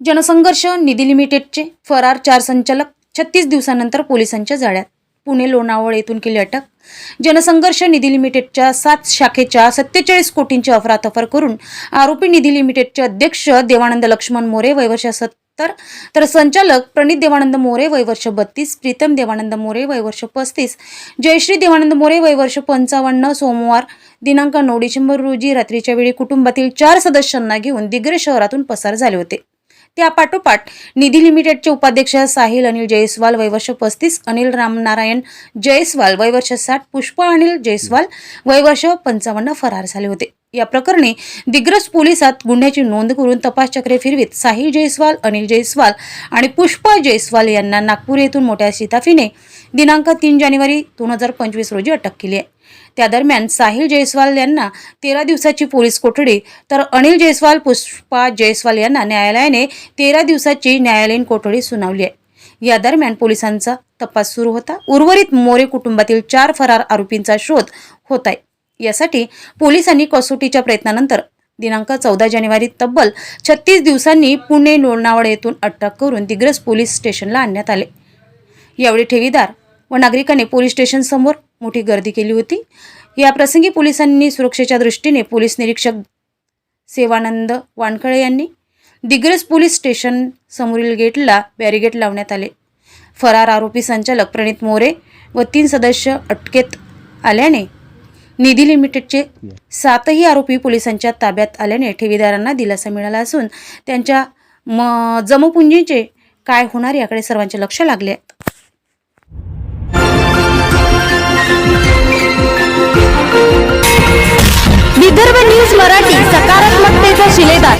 जनसंघर्ष निधी लिमिटेडचे फरार चार संचालक छत्तीस दिवसानंतर पोलिसांच्या जाळ्यात. पुणे लोणावळ येथून केली अटक. जनसंघर्ष निधी लिमिटेडच्या सात शाखेच्या सत्तेचाळीस कोटींची अफरातफर करून आरोपी निधी लिमिटेडचे अध्यक्ष देवानंद लक्ष्मण मोरे वयवर्ष सत्तर तर संचालक प्रणित देवानंद मोरे वयवर्ष बत्तीस प्रीतम देवानंद मोरे वयवर्ष पस्तीस जयश्री देवानंद मोरे वयवर्ष पंचावन्न सोमवार दिनांक नऊ डिसेंबर रोजी रात्रीच्या वेळी कुटुंबातील चार सदस्यांना घेऊन दिग्रे शहरातून पसार झाले होते. त्यापाठोपाठ निधी लिमिटेडचे उपाध्यक्ष साहिल अनिल जयस्वाल वयवर्ष पस्तीस अनिल रामनारायण जयस्वाल वयवर्ष साठ पुष्पा अनिल जयस्वाल वयवर्ष पंचावन्न फरार झाले होते. या प्रकरणी दिग्रस पोलिसात गुन्ह्याची नोंद करून तपास चक्रे फिरवीत. साहिल जयस्वाल अनिल जयस्वाल आणि पुष्पा जयस्वाल यांना नागपूर येथून मोठ्या शिताफीने दिनांक तीन जानेवारी दोन हजार पंचवीस रोजी अटक केली आहे. त्या दरम्यान साहिल जयस्वाल यांना तेरा दिवसाची पोलीस कोठडी तर अनिल जयस्वाल पुष्पा जयस्वाल यांना न्यायालयाने तेरा दिवसाची न्यायालयीन कोठडी सुनावली आहे. या दरम्यान पोलिसांचा तपास सुरू होता. उर्वरित मोरे कुटुंबातील चार फरार आरोपींचा शोध होत आहे. यासाठी पोलिसांनी कसोटीच्या प्रयत्नानंतर दिनांक चौदा जानेवारी तब्बल छत्तीस दिवसांनी पुणे लोणावळ येथून अटक करून दिग्रस पोलीस स्टेशनला आणण्यात आले. यावेळी ठेवीदार व नागरिकांनी पोलीस स्टेशनसमोर मोठी गर्दी केली होती. या प्रसंगी पोलिसांनी सुरक्षेच्या दृष्टीने पोलीस निरीक्षक सेवानंद वानखळे यांनी दिग्रस पोलीस स्टेशन समोरील गेटला बॅरिगेट लावण्यात आले. फरार आरोपी संचालक प्रणित मोरे व तीन सदस्य अटकेत आल्याने निधी लिमिटेडचे सातही आरोपी पोलिसांच्या ताब्यात आल्याने ठेवीदारांना दिलासा मिळाला असून त्यांच्या म जमपुंजीचे काय होणार याकडे सर्वांचे लक्ष लागले